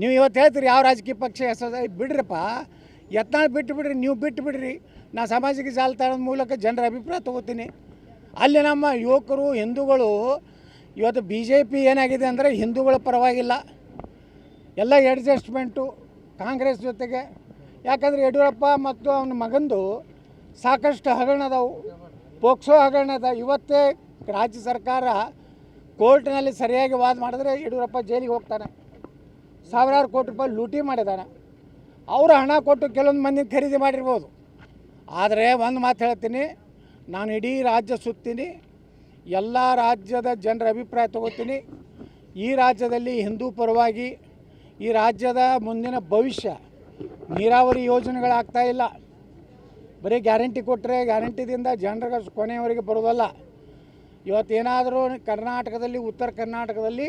ನೀವು ಇವತ್ತು ಹೇಳ್ತೀರಿ ಯಾವ ರಾಜಕೀಯ ಪಕ್ಷ ಹೆಸರು ಬಿಡ್ರಪ್ಪ, ಯತ್ನಾಳ್ ಬಿಟ್ಟು ಬಿಡ್ರಿ, ನೀವು ಬಿಟ್ಟು ಬಿಡ್ರಿ. ನಾ ಸಾಮಾಜಿಕ ಜಾಲತಾಣದ ಮೂಲಕ ಜನರ ಅಭಿಪ್ರಾಯ ತೊಗೋತೀನಿ. ಅಲ್ಲಿ ನಮ್ಮ ಯುವಕರು, ಹಿಂದೂಗಳು, ಇವತ್ತು ಬಿ ಜೆ ಪಿ ಏನಾಗಿದೆ ಅಂದರೆ ಹಿಂದೂಗಳ ಪರವಾಗಿಲ್ಲ. ಎಲ್ಲ ಅಡ್ಜಸ್ಟ್ಮೆಂಟು ಕಾಂಗ್ರೆಸ್ ಜೊತೆಗೆ. ಯಾಕಂದರೆ ಯಡಿಯೂರಪ್ಪ ಮತ್ತು ಅವನ ಮಗಂದು ಸಾಕಷ್ಟು ಹಗರಣ ಅದಾವು. ಪೋಕ್ಸೋ ಹಗರಣ ಅದ. ಇವತ್ತೇ ರಾಜ್ಯ ಸರ್ಕಾರ ಕೋರ್ಟ್ನಲ್ಲಿ ಸರಿಯಾಗಿ ವಾದ ಮಾಡಿದ್ರೆ ಯಡಿಯೂರಪ್ಪ ಜೈಲಿಗೆ ಹೋಗ್ತಾನೆ. ಸಾವಿರಾರು ಕೋಟಿ ರೂಪಾಯಿ ಲೂಟಿ ಮಾಡಿದ್ದಾನೆ. ಅವರು ಹಣ ಕೊಟ್ಟು ಕೆಲವೊಂದು ಮಂದಿ ಖರೀದಿ ಮಾಡಿರ್ಬೋದು. ಆದರೆ ಒಂದು ಮಾತು ಹೇಳ್ತೀನಿ, ನಾನು ಇಡೀ ರಾಜ್ಯ ಸುತ್ತೀನಿ, ಎಲ್ಲ ರಾಜ್ಯದ ಜನರ ಅಭಿಪ್ರಾಯ ತಗೋತೀನಿ. ಈ ರಾಜ್ಯದಲ್ಲಿ ಹಿಂದೂ ಪರವಾಗಿ ಈ ರಾಜ್ಯದ ಮುಂದಿನ ಭವಿಷ್ಯ ನೀರಾವರಿ ಯೋಜನೆಗಳಾಗ್ತಾ ಇಲ್ಲ. ಬರೀ ಗ್ಯಾರಂಟಿ ಕೊಟ್ಟರೆ ಗ್ಯಾರಂಟಿದಿಂದ ಜನರ ಕೊನೆಯವರೆಗೆ ಬರೋದಲ್ಲ. ಇವತ್ತೇನಾದರೂ ಕರ್ನಾಟಕದಲ್ಲಿ, ಉತ್ತರ ಕರ್ನಾಟಕದಲ್ಲಿ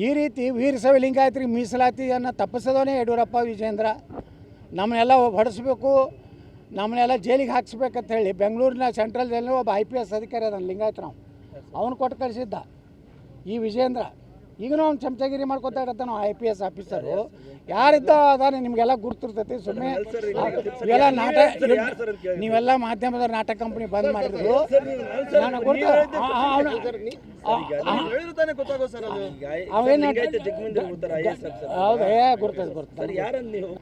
ಈ ರೀತಿ ಲಿಂಗಾಯತ್ರಿ ಮೀಸಲಾತಿ ಮೀಸಲಾತಿಯನ್ನು ತಪ್ಪಿಸೋದೇ ಯಡಿಯೂರಪ್ಪ ವಿಜೇಂದ್ರ ನಮ್ಮನ್ನೆಲ್ಲ ಹೊಡೆಸ್ಬೇಕು, ನಮ್ಮನ್ನೆಲ್ಲ ಜೈಲಿಗೆ ಹಾಕ್ಸ್ಬೇಕಂತ ಹೇಳಿ ಬೆಂಗಳೂರಿನ ಸೆಂಟ್ರಲ್ ಜೈಲಿನ ಒಬ್ಬ ಐ ಪಿ ಎಸ್ ಅಧಿಕಾರಿ ಅದನ್ನು ಲಿಂಗಾಯತ್ ನಾವು ಅವನು ಕೊಟ್ಟು ಕಳಿಸಿದ್ದ. ಈ ವಿಜೇಂದ್ರ ಈಗನೂ ಅವ್ನು ಚಮಚಗಿರಿ ಮಾಡ್ಕೊತಾ ನಾವು ಐ ಪಿ ಎಸ್ ಆಫೀಸರು ಯಾರಿದ್ದ ಅದಾನೆ ನಿಮಗೆಲ್ಲ ಗುರ್ತಿರ್ತೈತಿ ಸುಮ್ಮನೆ ಇವೆಲ್ಲ ನಾಟಕ ನೀವೆಲ್ಲ ಮಾಧ್ಯಮದ ನಾಟಕ ಕಂಪ್ನಿ ಬಂದ್ ಮಾಡಿದ್ರು ನಾನು ಅವ್ನು- ಹೌದು ಏ ಗುರ್ತದೆ ಗುರ್ತದೆ ನೀವು?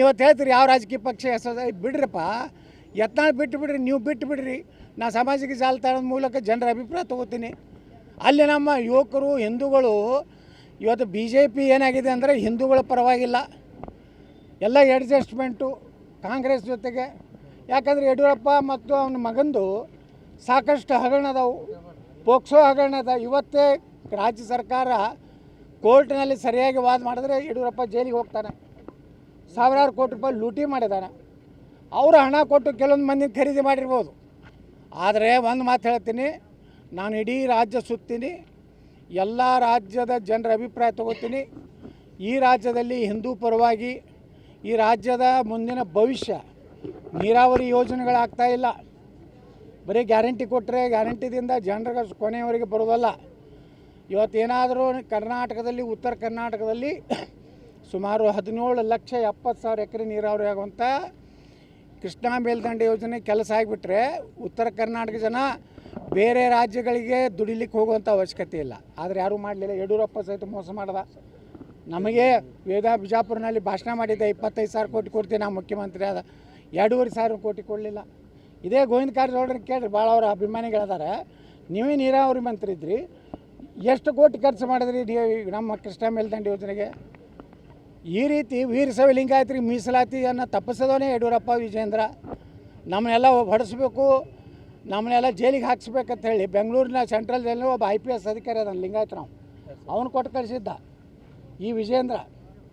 ಇವತ್ತು ಹೇಳ್ತೀರಿ ಯಾವ ರಾಜಕೀಯ ಪಕ್ಷ ಹೆಸರು ಬಿಡ್ರಪ್ಪ. ಯತ್ನಾಳ್ ಬಿಟ್ಟು ಬಿಡ್ರಿ ನೀವು ಬಿಟ್ಟು ಬಿಡ್ರಿ ನಾ ಸಾಮಾಜಿಕ ಜಾಲತಾಣದ ಮೂಲಕ ಜನರ ಅಭಿಪ್ರಾಯ ತೊಗೋತೀನಿ. ಅಲ್ಲಿ ನಮ್ಮ ಯುವಕರು, ಹಿಂದೂಗಳು, ಇವತ್ತು ಬಿ ಜೆ ಪಿ ಏನಾಗಿದೆ ಅಂದರೆ ಹಿಂದೂಗಳ ಪರವಾಗಿಲ್ಲ. ಎಲ್ಲ ಅಡ್ಜಸ್ಟ್ಮೆಂಟು ಕಾಂಗ್ರೆಸ್ ಜೊತೆಗೆ. ಯಾಕಂದರೆ ಯಡಿಯೂರಪ್ಪ ಮತ್ತು ಅವನ ಮಗಂದು ಸಾಕಷ್ಟು ಹಗರಣ ಅದಾವು. ಪೋಕ್ಸೋ ಹಗರಣ ಅದ. ಇವತ್ತೇ ರಾಜ್ಯ ಸರ್ಕಾರ ಕೋರ್ಟ್ನಲ್ಲಿ ಸರಿಯಾಗಿ ವಾದ ಮಾಡಿದ್ರೆ ಯಡಿಯೂರಪ್ಪ ಜೈಲಿಗೆ ಹೋಗ್ತಾನೆ. ಸಾವಿರಾರು ಕೋಟಿ ರೂಪಾಯಿ ಲೂಟಿ ಮಾಡಿದ್ದಾನೆ ಅವರು ಹಣ ಕೊಟ್ಟು ಕೆಲವೊಂದು ಮಂದಿ ಖರೀದಿ ಮಾಡಿರ್ಬೋದು. ಆದರೆ ಒಂದು ಮಾತು ಹೇಳ್ತೀನಿ. ನಾನು ಇಡೀ ರಾಜ್ಯ ಸುತ್ತೀನಿ, ಎಲ್ಲ ರಾಜ್ಯದ ಜನರ ಅಭಿಪ್ರಾಯ ತಗೋತೀನಿ. ಈ ರಾಜ್ಯದಲ್ಲಿ ಹಿಂದೂ ಪರವಾಗಿ ಈ ರಾಜ್ಯದ ಮುಂದಿನ ಭವಿಷ್ಯ ನೀರಾವರಿ ಯೋಜನೆಗಳಾಗ್ತಾ ಇಲ್ಲ. ಬರೀ ಗ್ಯಾರಂಟಿ ಕೊಟ್ಟರೆ ಗ್ಯಾರಂಟಿದಿಂದ ಜನರ ಕೊನೆಯವರೆಗೆ ಬರೋದಲ್ಲ. ಇವತ್ತೇನಾದರೂ ಕರ್ನಾಟಕದಲ್ಲಿ, ಉತ್ತರ ಕರ್ನಾಟಕದಲ್ಲಿ ಸುಮಾರು ಹದಿನೇಳು ಲಕ್ಷ ಎಪ್ಪತ್ತು ಸಾವಿರ ಎಕರೆ ನೀರಾವರಿ ಆಗುವಂಥ ಕೃಷ್ಣಾ ಮೇಲ್ದಂಡೆ ಯೋಜನೆ ಕೆಲಸ ಆಗಿಬಿಟ್ರೆ ಉತ್ತರ ಕರ್ನಾಟಕ ಜನ ಬೇರೆ ರಾಜ್ಯಗಳಿಗೆ ದುಡಿಲಿಕ್ಕೆ ಹೋಗುವಂಥ ಅವಶ್ಯಕತೆ ಇಲ್ಲ. ಆದರೆ ಯಾರೂ ಮಾಡಲಿಲ್ಲ. ಯಡಿಯೂರಪ್ಪ ಸಹಿತ ಮೋಸ ಮಾಡ್ದ. ನಮಗೆ ವೇದ ಬಿಜಾಪುರನಲ್ಲಿ ಭಾಷಣ ಮಾಡಿದ್ದೆ ಇಪ್ಪತ್ತೈದು ಸಾವಿರ ಕೋಟಿ ಕೊಡ್ತೀನಿ ನಾವು ಮುಖ್ಯಮಂತ್ರಿ ಆದ ಎರಡೂವರೆ ಸಾವಿರ ಕೋಟಿ ಕೊಡಲಿಲ್ಲ. ಇದೇ ಗೋವಿಂದ ಕಾರಜೋಳರ ಕೇಳಿರಿ, ಭಾಳ ಅವರ ಅಭಿಮಾನಿಗಳಿದ್ದಾರೆ ನೀವೇ ನೀರಾವರಿ ಮಂತ್ರಿ ಇದ್ರಿ. ಎಷ್ಟು ಕೋಟಿ ಖರ್ಚು ಮಾಡಿದ್ರಿ ನೀವು ನಮ್ಮ ಕೃಷ್ಣ ಮೇಲ್ದಂಡೆ ಯೋಜನೆಗೆ? ಈ ರೀತಿ ವೀರಶೈವ ಲಿಂಗಾಯತರಿಗೆ ಮೀಸಲಾತಿಯನ್ನು ತಪ್ಪಿಸೋದೇ ಯಡಿಯೂರಪ್ಪ ವಿಜೇಂದ್ರ ನಮ್ಮನ್ನೆಲ್ಲ ಹೊಡೆಸ್ಬೇಕು. ನಮ್ಮನ್ನೆಲ್ಲ ಜೈಲಿಗೆ ಹಾಕ್ಸ್ಬೇಕಂತ ಹೇಳಿ ಬೆಂಗಳೂರಿನ ಸೆಂಟ್ರಲ್ ಜೈಲಿನ ಒಬ್ಬ ಐ ಪಿ ಎಸ್ ಅಧಿಕಾರಿ ಅದನ್ನು ಲಿಂಗಾಯತ್ ನಾವು ಅವನು ಕೊಟ್ಟು ಕಳಿಸಿದ್ದ. ಈ ವಿಜೇಂದ್ರ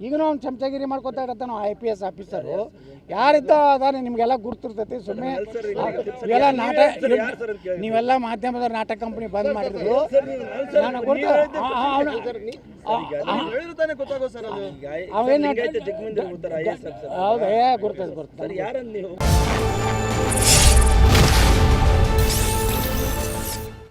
ಈಗನೂ ಅವ್ನು ಚಮಚಗಿರಿ ಮಾಡ್ಕೊತಾ ಇರತ್ತಾನ ಐ ಪಿ ಎಸ್ ಆಫೀಸರು ಯಾರಿದ್ದ ಅದಾನೆ ನಿಮಗೆಲ್ಲ ಗುರ್ತಿರ್ತೈತಿ. ಸುಮ್ಮನೆ ಇವೆಲ್ಲ ನಾಟಕ ನೀವೆಲ್ಲ ಮಾಧ್ಯಮದ ನಾಟಕ ಕಂಪ್ನಿ ಬಂದ್ ಮಾಡಿದ್ರು ನಾನು ಅವ್ನು- ಹೌದು ಗುರ್ತದೆ ಗುರ್ತದೆ ನೀವು